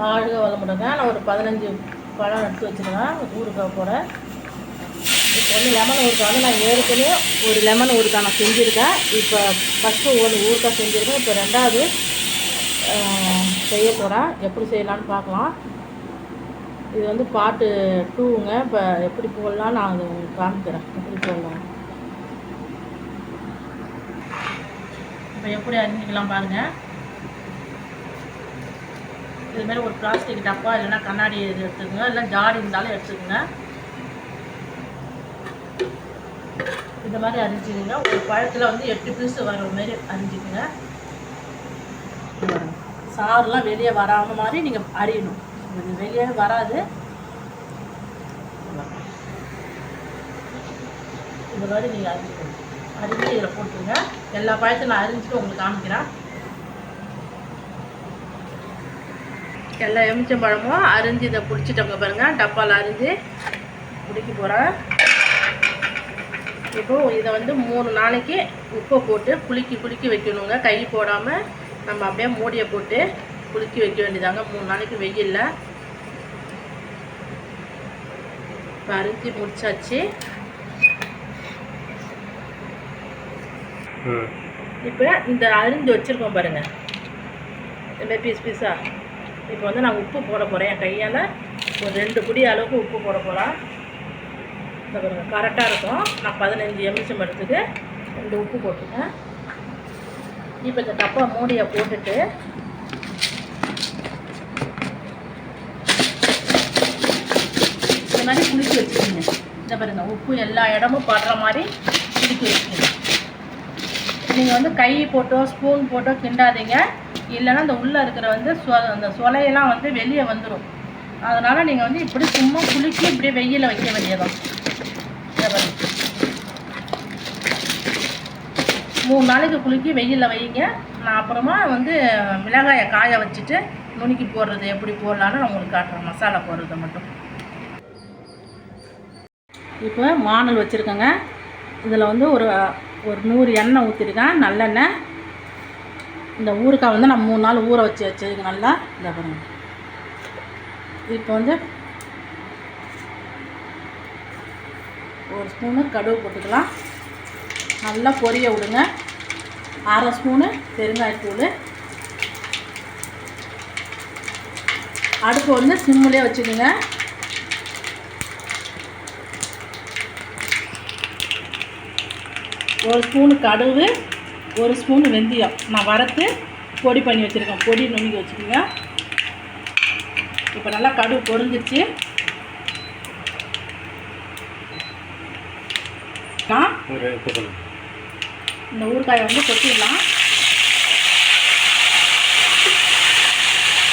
வாழ்க வளமுடங்க நான் ஒரு பதினஞ்சு பழம் எடுத்து வச்சுருக்கேன். ஊறுகாய் போட. இப்போ வந்து லெமன் ஊறுகாய் வந்து நான் ஏற்கனவே ஒரு லெமன் ஊறுகாய் நான் செஞ்சுருக்கேன். இப்போ ஃபஸ்ட்டு ஒன்று ஊறுகாய் செஞ்சுருக்கேன். இப்போ ரெண்டாவது செய்ய போகிறேன் எப்படி செய்யலான்னு பார்க்கலாம். இது வந்து பாட்டு டூங்க. இப்போ எப்படி போடலாம் நான் அது உங்களுக்கு காமிக்கிறேன். எப்படி போடலாம். இப்போ எப்படி அறிஞ்சிக்கலாம் பாருங்கள் இது மாதிரி ஒரு பிளாஸ்டிக் டப்பா இல்லைன்னா கண்ணாடி இது எடுத்துக்கோங்க. இல்லை ஜாடி இருந்தாலும் எடுத்துக்கோங்க. இந்த மாதிரி அரிஞ்சிக்கோங்க. ஒரு பழத்தில் வந்து எட்டு பீஸ் வர மாதிரி அரிஞ்சிக்கோங்க. இங்க சாறுலாம் வெளியே வராம மாதிரி நீங்கள் அறியணும் இது வெளியே வராது. இந்த மாதிரி நீங்கள் அரிஞ்சிக்கணும். அரிஞ்சு இதில் போட்டுருங்க. எல்லா பழத்தையும் நான் அரிஞ்சிட்டு உங்களுக்கு காமிக்கிறேன். எல்லா எலுமிச்சம்பழமும் அரிஞ்சு இதை பிடிச்சிட்டவங்க பாருங்க. டப்பாவில் அரிஞ்சு பிடிக்க போகிறேன் இப்போ இதை வந்து மூணு நாளைக்கு உப்பை போட்டு குலுக்கி குலுக்கி வைக்கணுங்க. கை போடாமல் நம்ம அப்படியே மூடியை போட்டு குலுக்கி வைக்க வேண்டியதாங்க. மூணு நாளைக்கு வெயில்ல. இப்போ அரிஞ்சு முடிச்சாச்சு. இப்போ இந்த அரிஞ்சு வச்சுருக்கோம் பாருங்க. இந்த மாதிரி பீஸ் பீஸாக இப்போ வந்து நான் உப்பு போட போகிறேன் என் கையால் ஒரு ரெண்டு குடி அளவுக்கு உப்பு போட போகிறேன் இந்த கரெக்டாக இருக்கும். நான் பதினஞ்சு எம்எஸ்எம் எடுத்துட்டு ரெண்டு உப்பு போட்டுட்டேன். இப்போ இந்த டப்பா மூடியை போட்டுட்டு இந்த மாதிரி குளிக்க வச்சுக்கோங்க. இந்த பாருங்க உப்பு எல்லா இடமும் படுற மாதிரி குளிக்க வச்சுக்கோங்க. நீங்கள் வந்து கை போட்டோ ஸ்பூன் போட்டோ கிண்டாதீங்க. இல்லைன்னா இந்த உள்ளே இருக்கிற வந்து சொ அந்த சொலையெல்லாம் வந்து வெளியே வந்துடும் அதனால் நீங்கள் வந்து இப்படி சும்மா குலுக்கி இப்படியே வெயிலில் வைக்க வேண்டியதான் மூணு நாளைக்கு குலுக்கி வெயிலில் வைங்க. நான் அப்புறமா வந்து மிளகாயை காய வச்சுட்டு நுணுக்கி போடுறது எப்படி போடலான்னு நான் உங்களுக்கு காட்டுறேன். மசாலா போடுறதை மட்டும். இப்போ மாணல் வச்சுருக்கேங்க. இதில் வந்து ஒரு ஒரு நூறு எண்ணெய் ஊற்றிருக்கேன் நல்லெண்ணெய் இந்த ஊறுக்காய் வந்து நான் மூணு நாள் ஊற வச்சு வச்சதுக்கு நல்லா இந்த பாருங்க. இப்போ வந்து ஒரு ஸ்பூனு கடுகு போட்டுக்கலாம். நல்லா பொரிய விடுங்க. அரை ஸ்பூனு பெருங்காயத்தூள் அடுப்பு வந்து சிம்மிலே வச்சுக்கோங்க. ஒரு ஸ்பூனு கடுகு. ஒரு ஸ்பூன் வெந்தயம். நான் வறுத்து பொடி பண்ணி வச்சுருக்கேன். பொடி நுணுக்கி வச்சுக்கோங்க. இப்போ நல்லா கடுகு சொல்லு இந்த ஊறுகாயை வந்து கொட்டிடலாம்.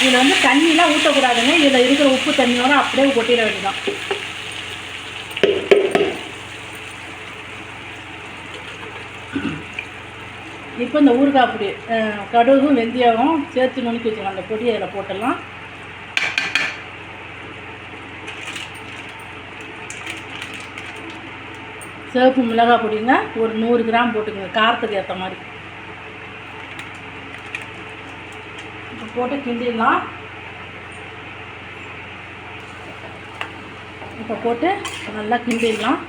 இதில் வந்து தண்ணிலாம் ஊற்றக்கூடாதுங்க இதில் இருக்கிற உப்பு தண்ணியோட அப்படியே கொட்டிட வேண்டியதான் இப்போ இந்த ஊறுகாய் பொடி கடுகும் வெந்தயமும் சேர்த்து நுணுக்கி வச்சுக்கலாம். அந்த பொடியை அதில் போட்டுடலாம். சிவப்பு மிளகாய் பொடிங்க ஒரு நூறு கிராம் போட்டுக்கோங்க காரத்துக்கு ஏற்ற மாதிரி. இப்போ போட்டு கிண்டிடலாம். இப்போ போட்டு நல்லா கிண்டிடலாம்.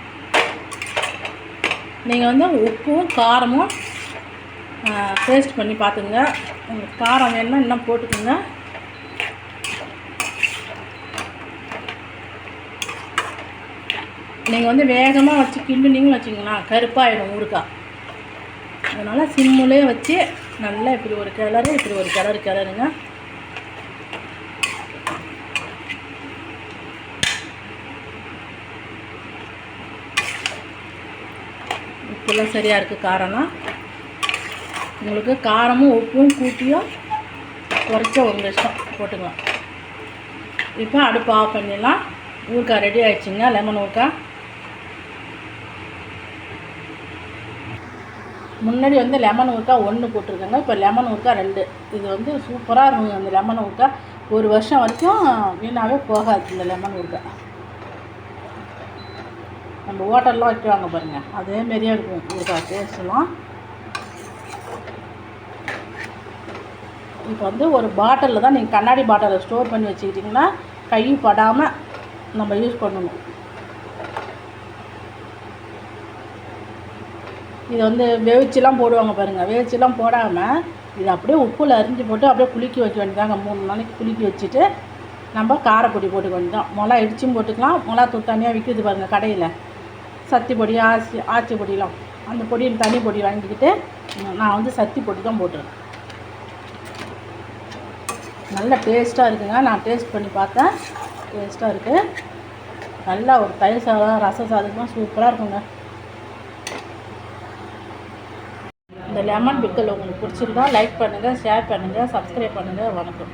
நீங்கள் வந்து உப்பும் காரமும் டேஸ்ட் பண்ணி பார்த்துங்க. உங்களுக்கு காரம் வேணும்னா இன்னும் போட்டுக்கோங்க. நீங்கள் வந்து வேகமாக வச்சு கிண்டுனீங்கன்னு வச்சிங்களா கருப்பாகிடும் ஊறுகாய் அதனால் சிம்முலே வச்சு நல்லா இப்படி ஒரு கிளறு இப்படி ஒரு கிளறு கிளறுங்க உப்புலாம் சரியாக இருக்குது காரம்னா உங்களுக்கு காரமும் உப்பும் கூட்டியும் குறைச்ச உங்கள் இஷ்டம் போட்டுக்கலாம். இப்போ அடுப்பு ஆஃப் பண்ணிடலாம். ஊறுக்காய் ரெடி ஆகிடுச்சிங்க லெமன் ஊறுகாய். முன்னாடி வந்து லெமன் ஊறுகாய் ஒன்று போட்டிருக்கேங்க. இப்போ லெமன் ஊறுகாய் ரெண்டு. இது வந்து சூப்பராக இருக்கும். அந்த லெமன் ஊறுகாய் ஒரு வருஷம் வரைக்கும் வீணாகவே போகாது இந்த லெமன் ஊறுகாய். நம்ம ஹோட்டல்லாம் வைக்குவாங்க பாருங்கள் அதே மாதிரியே இருக்கும். ஊருக்கா டேஸ்ட்லாம் இப்போ வந்து ஒரு பாட்டிலில் தான் நீங்கள் கண்ணாடி பாட்டிலில் ஸ்டோர் பண்ணி வச்சுக்கிட்டிங்கன்னா கை படாமல் நம்ம யூஸ் பண்ணணும். இது வந்து வேவிச்சுலாம் போடுவாங்க பாருங்கள் வேவிச்சுலாம் போடாமல் இது அப்படியே உப்பில் அரிஞ்சு போட்டு அப்படியே குலுக்கி வைக்க வேண்டியதாங்க மூணு நாளைக்கு குலுக்கி வச்சுட்டு நம்ம காரப்பொடி போட்டுக்க வேண்டியதான் மிளகா இடிச்சும் போட்டுக்கலாம். மிளகா தூள் தனியாக விற்கிது பாருங்கள் கடையில். சத்தி பொடி ஆச்சி ஆச்சி பொடியெலாம் அந்த பொடியில் தனி பொடி வாங்கிக்கிட்டு நான் வந்து சத்தி பொடி தான் போட்டுருக்கேன். நல்ல டேஸ்ட்டாக இருக்குங்க. நான் டேஸ்ட் பண்ணி பார்த்தேன். டேஸ்ட்டாக இருக்குது நல்லா ஒரு தயிர் சாதம் ரச சாதமாக சூப்பராக இருக்குங்க. இந்த லெமன் பிக்கல் உங்களுக்கு பிடிச்சிருந்தா லைக் பண்ணுங்கள் ஷேர் பண்ணுங்கள் சப்ஸ்கிரைப் பண்ணுங்கள் வணக்கம்.